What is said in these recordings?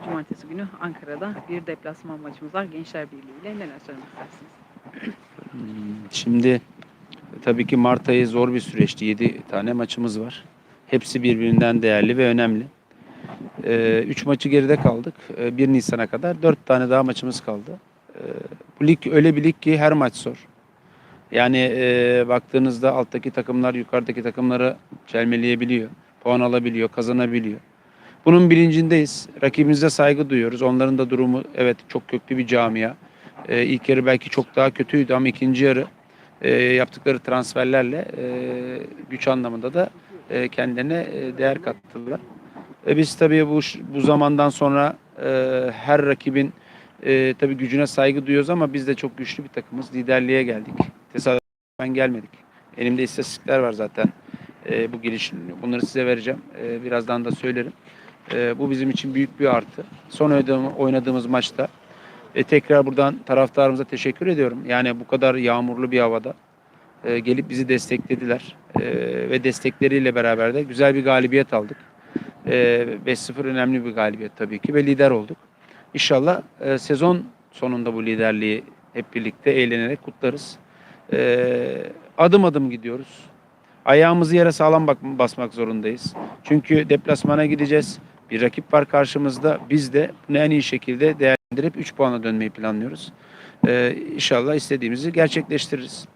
Cumartesi günü Ankara'da bir deplasman maçımız var. Gençler Birliği ile neler söylemek istersiniz? Şimdi tabii ki Mart ayı zor bir süreçti. 7 tane maçımız var. Hepsi birbirinden değerli ve önemli. 3 maçı geride kaldık. 1 Nisan'a kadar 4 tane daha maçımız kaldı. Ee, bu lig öyle bir lig ki her maç zor. Yani e, baktığınızda alttaki takımlar yukarıdaki takımları çelmeleyebiliyor. Puan alabiliyor, kazanabiliyor. Bunun bilincindeyiz. Rakibimize saygı duyuyoruz. Onların da durumu evet çok köklü bir camia. Ee, ilk yarı belki çok daha kötüydü ama ikinci yarı e, yaptıkları transferlerle e, güç anlamında da e, kendilerine e, değer kattılar. E, biz tabii bu bu zamandan sonra e, her rakibin e, tabii gücüne saygı duyuyoruz ama biz de çok güçlü bir takımız. Liderliğe geldik. Tesadüfen gelmedik. Elimde istatistikler var zaten. E, bu geliş bunları size vereceğim. E, birazdan da söylerim. E, bu bizim için büyük bir artı. Son oynadığımız maçta e, tekrar buradan taraftarımıza teşekkür ediyorum. Yani bu kadar yağmurlu bir havada e, gelip bizi desteklediler. E, ve destekleriyle beraber de güzel bir galibiyet aldık. E, 5-0 önemli bir galibiyet tabii ki ve lider olduk. İnşallah e, sezon sonunda bu liderliği hep birlikte eğlenerek kutlarız. E, adım adım gidiyoruz. Ayağımızı yere sağlam bak basmak zorundayız. Çünkü deplasmana gideceğiz. Bir rakip var karşımızda. Biz de bunu en iyi şekilde değerlendirip 3 puana dönmeyi planlıyoruz. Ee, inşallah istediğimizi gerçekleştiririz.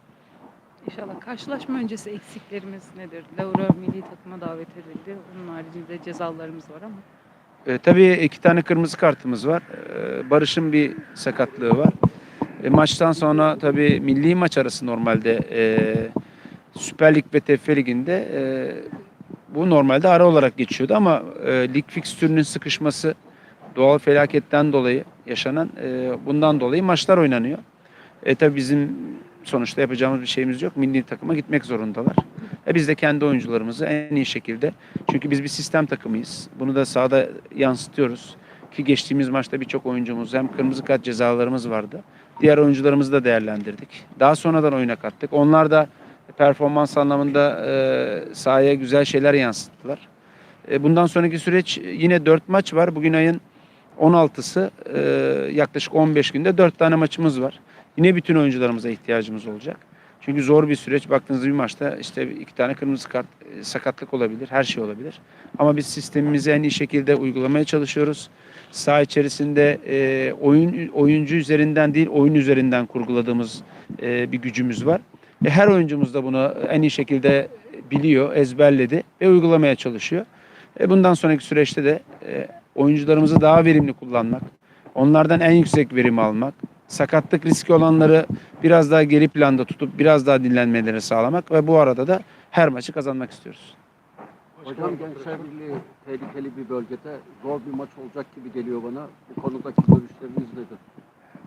İnşallah karşılaşma öncesi eksiklerimiz nedir? Laura milli takıma davet edildi. Onun haricinde cezalarımız var ama. Ee, tabii iki tane kırmızı kartımız var. Ee, Barış'ın bir sakatlığı var. E, maçtan sonra tabii milli maç arası normalde e, Süper Lig ve TFF Ligi'nde e, bu normalde ara olarak geçiyordu ama e, lig fikstürünün sıkışması doğal felaketten dolayı yaşanan e, bundan dolayı maçlar oynanıyor. E tabii bizim sonuçta yapacağımız bir şeyimiz yok. Milli takıma gitmek zorundalar. E biz de kendi oyuncularımızı en iyi şekilde çünkü biz bir sistem takımıyız. Bunu da sahada yansıtıyoruz. Ki geçtiğimiz maçta birçok oyuncumuz hem kırmızı kart cezalarımız vardı. Diğer oyuncularımızı da değerlendirdik. Daha sonradan oyuna kattık. Onlar da performans anlamında e, sahaya güzel şeyler yansıttılar. E, bundan sonraki süreç yine 4 maç var. Bugün ayın 16'sı e, yaklaşık 15 günde 4 tane maçımız var. Yine bütün oyuncularımıza ihtiyacımız olacak. Çünkü zor bir süreç. Baktığınızda bir maçta işte iki tane kırmızı kart, e, sakatlık olabilir, her şey olabilir. Ama biz sistemimizi en iyi şekilde uygulamaya çalışıyoruz. Saha içerisinde e, oyun oyuncu üzerinden değil, oyun üzerinden kurguladığımız e, bir gücümüz var. E, her oyuncumuz da bunu en iyi şekilde biliyor, ezberledi ve uygulamaya çalışıyor. E, bundan sonraki süreçte de e, oyuncularımızı daha verimli kullanmak, onlardan en yüksek verim almak, sakatlık riski olanları biraz daha geri planda tutup biraz daha dinlenmelerini sağlamak ve bu arada da her maçı kazanmak istiyoruz. Hocam Gençler Birliği tehlikeli bir bölgede zor bir maç olacak gibi geliyor bana. Bu konudaki görüşleriniz nedir?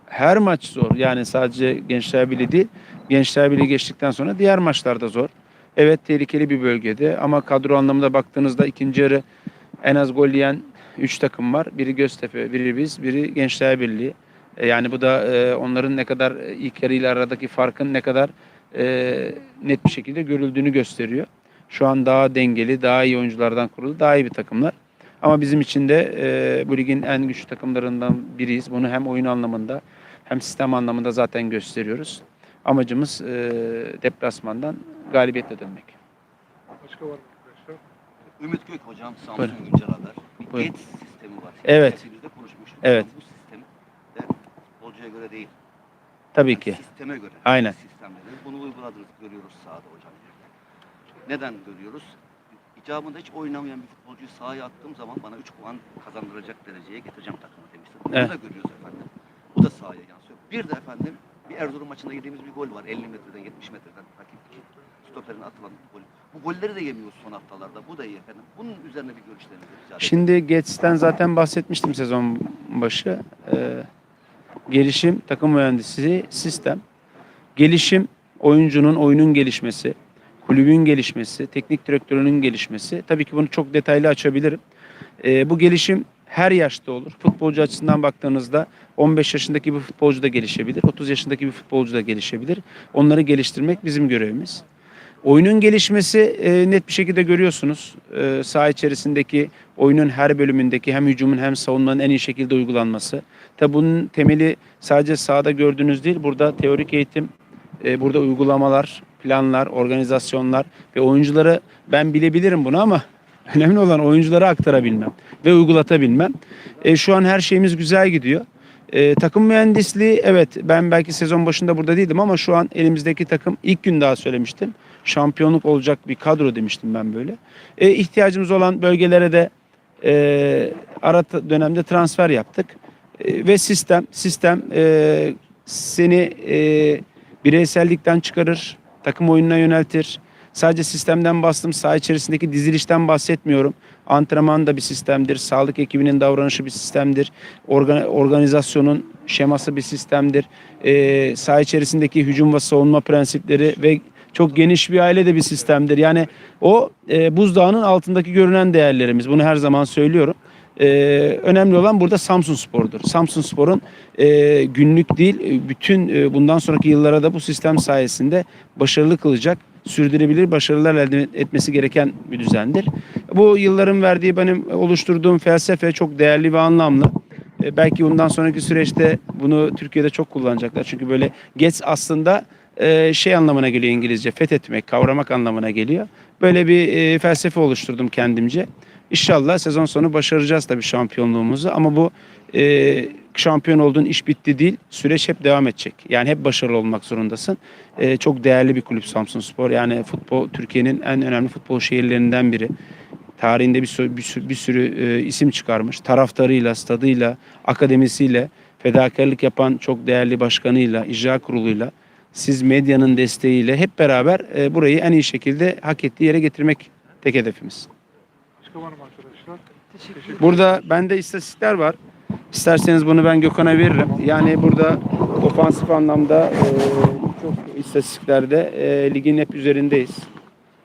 Her maç zor. Yani sadece Gençler Birliği değil. Gençler Birliği geçtikten sonra diğer maçlar da zor. Evet tehlikeli bir bölgede ama kadro anlamında baktığınızda ikinci yarı en az gol yiyen 3 takım var. Biri Göztepe, biri biz, biri Gençler Birliği. E, Yani bu da e, onların ne kadar e, ilk yarı ile aradaki farkın ne kadar net bir şekilde görüldüğünü gösteriyor. Şu an daha dengeli, daha iyi oyunculardan kurulu, daha iyi bir takımlar. Ama bizim için de bu ligin en güçlü takımlarından biriyiz. Bunu hem oyun anlamında hem sistem anlamında zaten gösteriyoruz. Amacımız e, deplasmandan galibiyetle dönmek. Başka var mı arkadaşlar? Ümit Gök hocam Samsun Buyurun. Güncel Haber. Bir Buyurun. GET sistemi var. Evet. Hepimizde konuşmuştuk. Evet. Bu sistem de futbolcuya göre değil. Tabii Yani ki. Sisteme göre. Aynen. Sistemleri. Bunu uyguladığınız görüyoruz sahada hocam. Neden görüyoruz? İcabında hiç oynamayan bir futbolcuyu sahaya attığım zaman bana 3 puan kazandıracak dereceye getireceğim takımı demiştim. Bunu Evet. da görüyoruz efendim. Bu da sahaya yansıyor. Bir de efendim bir Erzurum maçında yediğimiz bir gol var. 50 metreden 70 metreden rakip stoperin atılan gol. Bu golleri de yemiyoruz son haftalarda. Bu da iyi efendim. Bunun üzerine bir görüşlerinizi rica ederim. Şimdi Getsy'den zaten bahsetmiştim sezon başı. Ee, gelişim, takım mühendisliği, sistem. Gelişim, oyuncunun oyunun gelişmesi, kulübün gelişmesi, teknik direktörünün gelişmesi. Tabii ki bunu çok detaylı açabilirim. Ee, bu gelişim her yaşta olur. Futbolcu açısından baktığınızda 15 yaşındaki bir futbolcu da gelişebilir, 30 yaşındaki bir futbolcu da gelişebilir. Onları geliştirmek bizim görevimiz. Oyunun gelişmesi e, net bir şekilde görüyorsunuz. E, saha içerisindeki oyunun her bölümündeki hem hücumun hem savunmanın en iyi şekilde uygulanması. Tabi bunun temeli sadece sahada gördüğünüz değil. Burada teorik eğitim, e, burada uygulamalar, planlar, organizasyonlar ve oyuncuları ben bilebilirim bunu ama önemli olan oyunculara aktarabilmem ve uygulatabilmem. E, şu an her şeyimiz güzel gidiyor. E, takım mühendisliği evet ben belki sezon başında burada değildim ama şu an elimizdeki takım ilk gün daha söylemiştim. Şampiyonluk olacak bir kadro demiştim ben böyle. E, ihtiyacımız olan bölgelere de e, ara dönemde transfer yaptık. E, ve sistem sistem e, seni e, bireysellikten çıkarır, takım oyununa yöneltir. Sadece sistemden bastım, saha içerisindeki dizilişten bahsetmiyorum. Antrenman da bir sistemdir, sağlık ekibinin davranışı bir sistemdir, organ- organizasyonun şeması bir sistemdir. E, saha içerisindeki hücum ve savunma prensipleri ve çok geniş bir aile de bir sistemdir. Yani o e, buzdağının altındaki görünen değerlerimiz. Bunu her zaman söylüyorum. E, önemli olan burada Samsun Spor'dur. Samsun Spor'un e, günlük değil, e, bütün e, bundan sonraki yıllara da bu sistem sayesinde başarılı kılacak, sürdürülebilir başarılar elde etmesi gereken bir düzendir. Bu yılların verdiği benim oluşturduğum felsefe çok değerli ve anlamlı. E, belki bundan sonraki süreçte bunu Türkiye'de çok kullanacaklar. Çünkü böyle geç aslında e, şey anlamına geliyor İngilizce, fethetmek, kavramak anlamına geliyor. Böyle bir e, felsefe oluşturdum kendimce. İnşallah sezon sonu başaracağız tabii şampiyonluğumuzu ama bu e, şampiyon olduğun iş bitti değil, süreç hep devam edecek. Yani hep başarılı olmak zorundasın. E, çok değerli bir kulüp Samsunspor. Yani futbol Türkiye'nin en önemli futbol şehirlerinden biri. Tarihinde bir sürü, bir sürü, bir sürü e, isim çıkarmış. Taraftarıyla, stadıyla, akademisiyle, fedakarlık yapan çok değerli başkanıyla, icra kuruluyla, siz medyanın desteğiyle hep beraber e, burayı en iyi şekilde hak ettiği yere getirmek tek hedefimiz. Başka var mı arkadaşlar? Burada bende istatistikler var. İsterseniz bunu ben Gökhan'a veririm. Yani burada ofansif anlamda e, çok istatistiklerde e, ligin hep üzerindeyiz.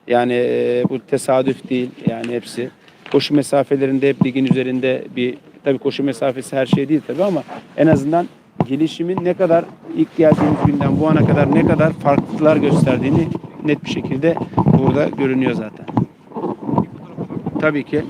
Yani e, bu tesadüf değil yani hepsi. Koşu mesafelerinde hep ligin üzerinde bir tabii koşu mesafesi her şey değil tabii ama en azından gelişimin ne kadar ilk geldiğimiz günden bu ana kadar ne kadar farklılıklar gösterdiğini net bir şekilde burada görünüyor zaten. Tabii ki.